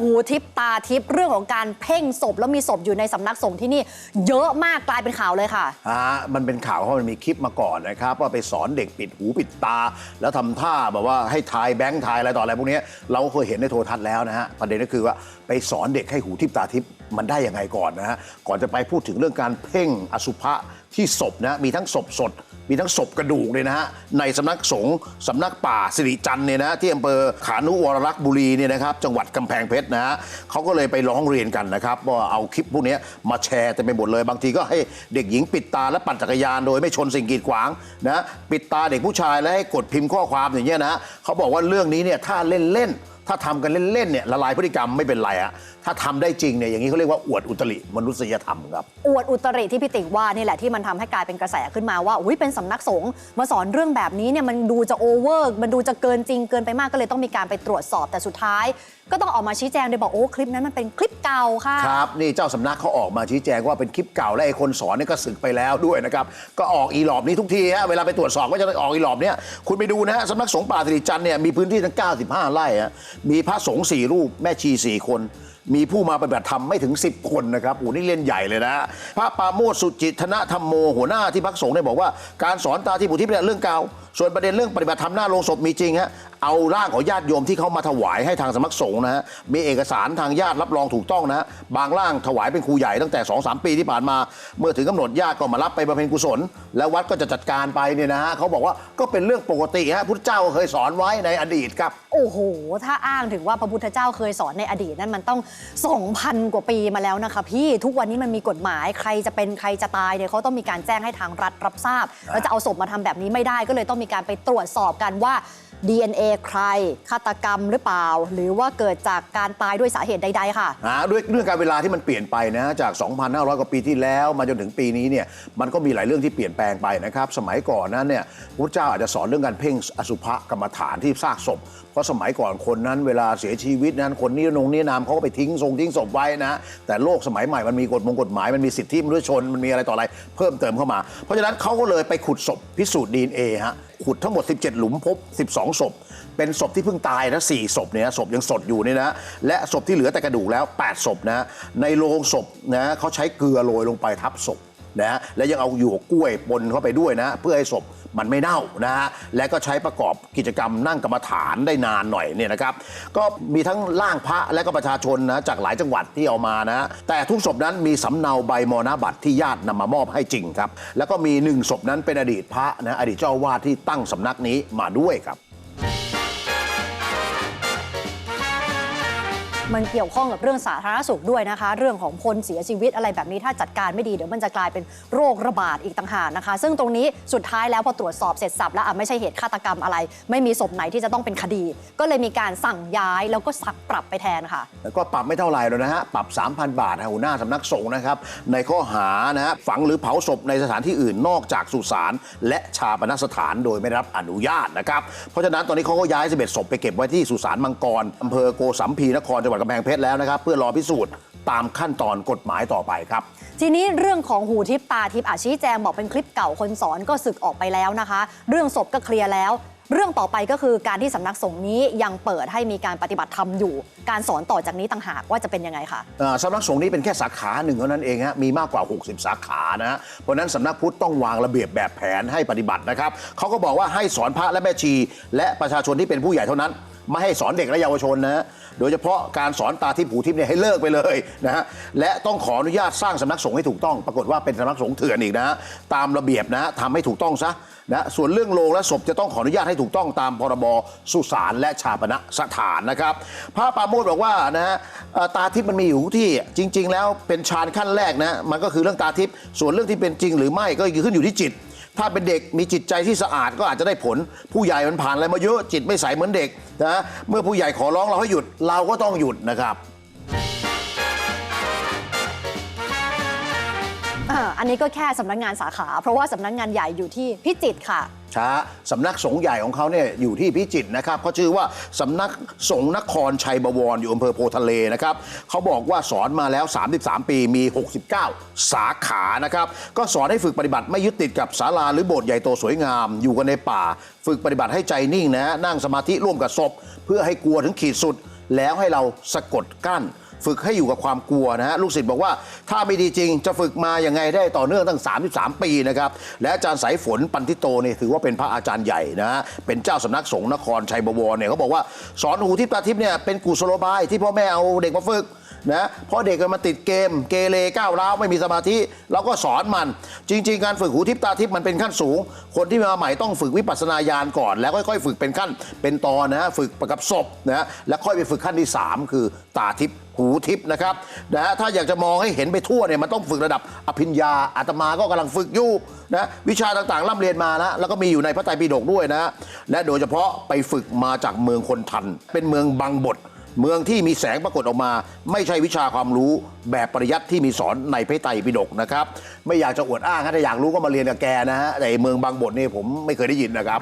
หูทิพตาทิพเรื่องของการเพ่งศพแล้วมีศพอยู่ในสำนักสงฆ์ที่นี่เยอะมากกลายเป็นข่าวเลยค่ะฮะมันเป็นข่าวเพราะมันมีคลิปมาก่อนนะครับว่าไปสอนเด็กปิดหูปิดตา แล้วทำท่าแบบว่าให้ทายแบงค์ทายอะไรต่ออะไรพวกนี้เราเคยเห็นในโทรทัศน์แล้วนะฮะประเด็นก็คือว่าไปสอนเด็กให้หูทิพตาทิพมันได้ยังไงก่อนนะฮะก่อนจะไปพูดถึงเรื่องการเพ่งอสุภะที่ศพนะมีทั้งศพสด มีทั้งศพกระดูกเลยนะฮะในสำนักสงฆ์สำนักป่าสิริจันเนี่ยนะที่อำเภอขานุวรรักษ์บุรีเนี่ยนะครับจังหวัดกำแพงเพชรนะฮะเขาก็เลยไปร้องเรียนกันนะครับว่าเอาคลิปพวกนี้มาแชร์เต็มไปหมดเลยบางทีก็ให้เด็กหญิงปิดตาและปั่นจักรยานโดยไม่ชนสิ่งกีดขวางนะปิดตาเด็กผู้ชายแล้วให้กดพิมพ์ข้อความอย่างเงี้ยนะเขาบอกว่าเรื่องนี้เนี่ยถ้าเล่นๆถ้าทำกันเล่นๆเนี่ยละลายพฤติกรรมไม่เป็นไรอะถ้าทำได้จริงเนี่ยอย่างนี้เขาเรียกว่าอวดอุตริมนุษยธรรมครับอวดอุตริที่พี่ติ๋งว่านี่แหละที่มันทำให้กลายเป็นกระแสขึ้นมาว่าอุ้ยเป็นสำนักสงฆ์มาสอนเรื่องแบบนี้เนี่ยมันดูจะโอเวอร์มันดูจะเกินจริงเกินไปมากก็เลยต้องมีการไปตรวจสอบแต่สุดท้าย ก็ต้องออกมาชี้แจงโดยบอกโอ้คลิปนั้นมันเป็นคลิปเก่าค่ะครับนี่เจ้าสำนักเขาออกมาชี้แจงว่าเป็นคลิปเก่าและไอ้คนสอนเนี่ยก็สึกไปแล้วด้วยนะครับก็ออกอีหลอบนี้ทุกทีฮะเวลาไปตรวจสอบก็จะออกอีหลอบเนี้ยคุณไปดูนะฮะสำนักสงฆ์ป่าสิริจันทร์เนี่ยมีพื้นที่ทั้ง 95 ไร่ฮะมีพระสงฆ์สี่รูปแม่ชีสี่คน มีผู้มาปฏิบัติธรรมไม่ถึง 10 คนนะครับโอ้นี่เล่นใหญ่เลยนะ พระปาโมสุจิตธนธรรมโมหัวหน้าที่พักสงฆ์เนี่ยบอกว่าการสอนตาที่ผู้ที่เป็นเรื่องเก่าส่วนประเด็นเรื่องปฏิบัติธรรมหน้าโรงศพมีจริงฮะเอาร่างของญาติโยมที่เขามาถวายให้ทางสำนักสงฆ์นะฮะมีเอกสารทางญาติรับรองถูกต้องนะฮะบางร่างถวายเป็นครูใหญ่ตั้งแต่2 3ปีที่ผ่านมา เมื่อถึงกำหนดญาติก็มารับไปบำเพ็ญกุศล แล้ววัดก็จะจัดการไปเนี่ยนะฮะเขาบอกว่าก็เป็นเรื่องปกติฮะพุทธเจ้าเคยสอนไว้ในอดีตครับ โอ้โห ถ้าอ้างถึงว่าพระพุทธเจ้าเคยสอนในอดีตนั้นมันต้อง2,000 กว่าปีมาแล้วนะคะ พี่ทุกวันนี้มันมีกฎหมายใครจะเป็นใครจะตายเนี่ยเขาต้องมีการแจ้งให้ทางรัฐรับทราบ แล้วจะเอาศพมาทำแบบนี้ไม่ได้ก็เลยต้องมีการไปตรวจสอบกันว่า DNA ใครฆาตกรรมหรือเปล่า หรือว่าเกิดจากการตายด้วยสาเหตุใด ๆ ค่ะ นะด้วยเรื่องการเวลาที่มันเปลี่ยนไปนะจาก 2,500 กว่าปีที่แล้วมาจนถึงปีนี้เนี่ยมันก็มีหลายเรื่องที่เปลี่ยนแปลงไปนะครับ สมัยก่อนนั้นเนี่ยพระเจ้าอาจจะสอนเรื่องการเพ่งอสุภกรรมฐานที่ซากศพ เพราะสมัยก่อนคนนั้นเวลาเสียชีวิตนั้นคนนี้นงนี้นามเขาก็ไปทิ้งทรงทิ้งศพไว้นะ แต่โลกสมัยใหม่มันมีกฎมงกฎหมายมันมีสิทธิมนุษยชนมันมีอะไรต่ออะไรเพิ่มเติมเข้ามา เพราะฉะนั้นเขาก็เลยไปขุดศพพิสูจน์ดีเอฮะ ขุดทั้งหมด 17 หลุมพบ 12 ศพ เป็นศพที่เพิ่งตายนะสี่ศพเนี่ยศพยังสดอยู่เนี่ยนะ และศพที่เหลือแต่กระดูกแล้ว 8 ศพนะ ในโลงศพนะเขาใช้เกลือโรยลงไปทับศพนะและยังเอาหยวกกล้วยปนเข้าไปด้วยนะ เพื่อให้ศพ มันไม่เน่านะฮะและก็ใช้ประกอบกิจกรรมนั่งกรรมฐานได้นานหน่อยเนี่ยนะครับ ก็มีทั้งร่างพระและก็ประชาชนนะจากหลายจังหวัดที่เอามานะแต่ทุกศพนั้นมีสำเนาใบมรณบัตรที่ญาตินำมามอบให้จริงครับ แล้วก็มีหนึ่งศพนั้นเป็นอดีตพระนะอดีตเจ้าอาวาสที่ตั้งสำนักนี้มาด้วยครับ มันเกี่ยวข้องกับเรื่องสาธารณสุขด้วยนะคะ เรื่องของคนเสียชีวิตอะไรแบบนี้ถ้าจัดการไม่ดีเดี๋ยวมันจะกลายเป็นโรคระบาดอีกต่างหากนะคะ ซึ่งตรงนี้สุดท้ายแล้วพอตรวจสอบเสร็จสับแล้วไม่ใช่เหตุฆาตกรรมอะไร ไม่มีศพไหนที่จะต้องเป็นคดี ก็เลยมีการสั่งย้ายแล้วก็สั่งปรับไปแทนค่ะ แล้วก็ปรับไม่เท่าไหร่แล้วนะฮะปรับ 3,000 บาทฮะหัวหน้าสำนักสงฆ์นะครับในข้อหานะฮะฝังหรือเผาศพในสถานที่อื่นนอกจากสุสานและชาปนสถานโดยไม่รับอนุญาตนะครับเพราะฉะนั้นตอนนี้เขาก็ย้าย11ศพไปเก็บไว้ที่สุสานมังกรอำเภอโกสัมพีนครจังหวัดกำแพงเพชรแล้วนะครับ เพื่อรอพิสูจน์ตามขั้นตอนกฎหมายต่อไปครับ ทีนี้เรื่องของหูทิพตาทิพอาชี้แจงบอกเป็นคลิปเก่าคนสอนก็สึกออกไปแล้วนะคะ เรื่องศพก็เคลียร์แล้ว เรื่องต่อไปก็คือการที่สำนักสงฆ์นี้ยังเปิดให้มีการปฏิบัติธรรมอยู่ การสอนต่อจากนี้ต่างหากว่าจะเป็นยังไงคะอ่าสำนักสงฆ์นี้เป็นแค่สาขาหนึ่งเท่านั้นเองฮะมีมากกว่า 60 สาขานะฮะเพราะฉะนั้นสำนักพุทธต้องวางระเบียบแบบแผนให้ปฏิบัตินะครับเขาก็บอกว่าให้สอนพระและแม่ชี และประชาชนที่เป็นผู้ใหญ่เท่านั้น ไม่ให้สอนเด็กและเยาวชนนะโดยเฉพาะการสอนตาทิพย์หูทิพย์เนี่ยให้เลิกไปเลยนะฮะและต้องขออนุญาตสร้างสำนักสงฆ์ให้ถูกต้อง ปรากฏว่าเป็นสำนักสงฆ์เถื่อนอีกนะตามระเบียบนะทำให้ถูกต้องซะนะส่วนเรื่องโลงและศพจะต้องขออนุญาตให้ถูกต้องตามพรบสุสานและชาปนสถานนะครับพระปาโมทบอกว่านะฮะตาทิพย์มันมีอยู่ที่จริง ๆ แล้วเป็นฌานขั้นแรกนะมันก็คือเรื่องตาทิพย์ส่วนเรื่องที่เป็นจริงหรือไม่ก็ขึ้นอยู่ที่จิต ถ้าเป็นเด็กมีจิตใจที่สะอาดก็อาจจะได้ผล ผู้ใหญ่มันผ่านอะไรมาเยอะจิตไม่ใสเหมือนเด็กนะเมื่อผู้ใหญ่ขอร้องเราให้หยุดเราก็ต้องหยุดนะครับ อ่าอันนี้ก็แค่สำนักงานสาขา เพราะว่าสำนักงานใหญ่อยู่ที่พิจิตรค่ะช้าสำนักสงฆ์ใหญ่ของเขาเนี่ยอยู่ที่พิจิตรนะครับเขาชื่อว่าสำนักสงฆ์นครชัยบวรอยู่อำเภอโพทะเลนะครับเขาบอกว่าสอนมาแล้ว 33 ปีมี 69 สาขานะครับก็สอนให้ฝึกปฏิบัติไม่ยึดติดกับศาลาหรือโบสถ์ใหญ่โตสวยงาม อยู่กันในป่า ฝึกปฏิบัติให้ใจนิ่งนะนั่งสมาธิร่วมกับศพ เพื่อให้กลัวถึงขีดสุด แล้วให้เราสะกดกั้น ฝึกให้อยู่กับความกลัวนะฮะลูกศิษย์บอกว่าถ้าไม่ดีจริงจะฝึกมาอย่างไงได้ต่อเนื่องตั้ง 33 ปีนะครับและอาจารย์สายฝนปันทิโตเนี่ยถือว่าเป็นพระอาจารย์ใหญ่นะฮะเป็นเจ้าสำนักสงฆ์นครชัยบวรเนี่ยเขาบอกว่าสอนหูทิพตาทิพเนี่ยเป็นกุศโลบายที่พ่อแม่เอาเด็กมาฝึกนะเพราะเด็กมันมาติดเกมเกเรก้าวร้าวไม่มีสมาธิเราก็สอนมัน จริง ๆ การฝึกหูทิพตาทิพมันเป็นขั้นสูง คนที่มาใหม่ต้องฝึกวิปัสสนาญาณก่อน แล้วค่อยๆ ฝึกเป็นขั้นเป็นตอนนะฮะฝึกประกับศพนะฮะแล้วค่อยไปฝึกขั้นที่ 3 คือตาทิพหูทิพนะครับนะฮะถ้าอยากจะมองให้เห็นไปทั่วเนี่ยมันต้องฝึกระดับอภิญญาอาตมาก็กำลังฝึกอยู่นะวิชาต่างๆร่ำเรียนมานะแล้วก็มีอยู่ในพระไตรปิฎกด้วยนะและโดยเฉพาะไปฝึกมาจากเมืองคนทัน เป็นเมืองบางบท เมืองที่มีแสงปรากฏออกมา ไม่ใช่วิชาความรู้แบบปริยัติที่มีสอนในพระไตรปิฎกนะครับ ไม่อยากจะอวดอ้างนะถ้าอยากรู้ก็มาเรียนกับแกนะฮะแต่ไอ้เมืองบางบทนี่ผมไม่เคยได้ยินนะครับ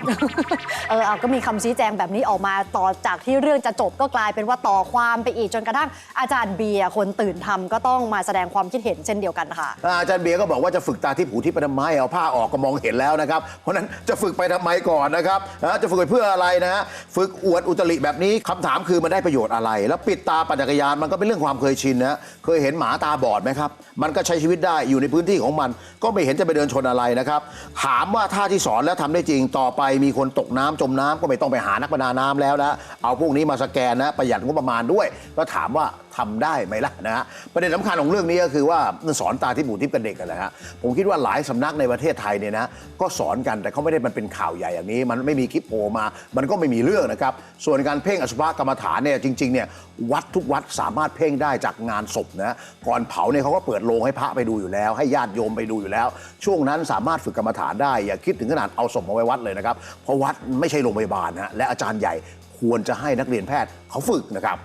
เออเอาก็มีคำชี้แจงแบบนี้ออกมาต่อจากที่เรื่องจะจบก็กลายเป็นว่าต่อความไปอีกจนกระทั่งอาจารย์เบียร์คนตื่นทำก็ต้องมาแสดงความคิดเห็นเช่นเดียวกันค่ะ อาจารย์เบียร์ก็บอกว่าจะฝึกตาที่ผูที่ไปทำไมเอาผ้าออกก็มองเห็นแล้วนะครับ เพราะฉะนั้นจะฝึกไปทำไมก่อนนะครับนะจะฝึกไปเพื่ออะไรนะฮะฝึกอวดอุตริแบบนี้คำถามคือมันได้ประโยชน์อะไร แล้วปิดตาปั่นจักรยานมันก็เป็นเรื่องความเคยชินนะเคยเห็นหมาตาบอดไหมครับ มันก็ใช้ชีวิตได้อยู่ในพื้นที่ของมัน ก็ไม่เห็นจะไปเดินชนอะไรนะครับ ถามว่าท่าที่สอนแล้วทำได้จริงต่อไปมีคนตกน้ำจมน้ำก็ไม่ต้องไปหานักประดาน้ำแล้วนะเอาพวกนี้มาสแกนนะประหยัดงบประมาณด้วย ก็ถามว่า ทำได้ไหมล่ะนะฮะประเด็นสำคัญของเรื่องนี้ก็คือว่ามันสอนตาที่หมูทิพย์กับเด็กกันแหละฮะผมคิดว่าหลายสำนักในประเทศไทยเนี่ยนะก็สอนกันแต่เขาไม่ได้มันเป็นข่าวใหญ่อย่างนี้ มันไม่มีคลิปโผล่มา มันก็ไม่มีเรื่องนะครับส่วนการเพ่งอสุภกรรมฐานเนี่ยจริงๆเนี่ยวัดทุกวัดสามารถเพ่งได้จากงานศพนะก่อนเผาเนี่ยเขาก็เปิดโรงให้พระไปดูอยู่แล้ว ให้ญาติโยมไปดูอยู่แล้ว ช่วงนั้นสามารถฝึกกรรมฐานได้ อย่าคิดถึงขนาดเอาศพมาไว้วัดเลยนะครับเพราะวัดไม่ใช่โรงพยาบาลนะและอาจารย์ใหญ่ควรจะให้นักเรียนแพทย์เขาฝึกนะครับ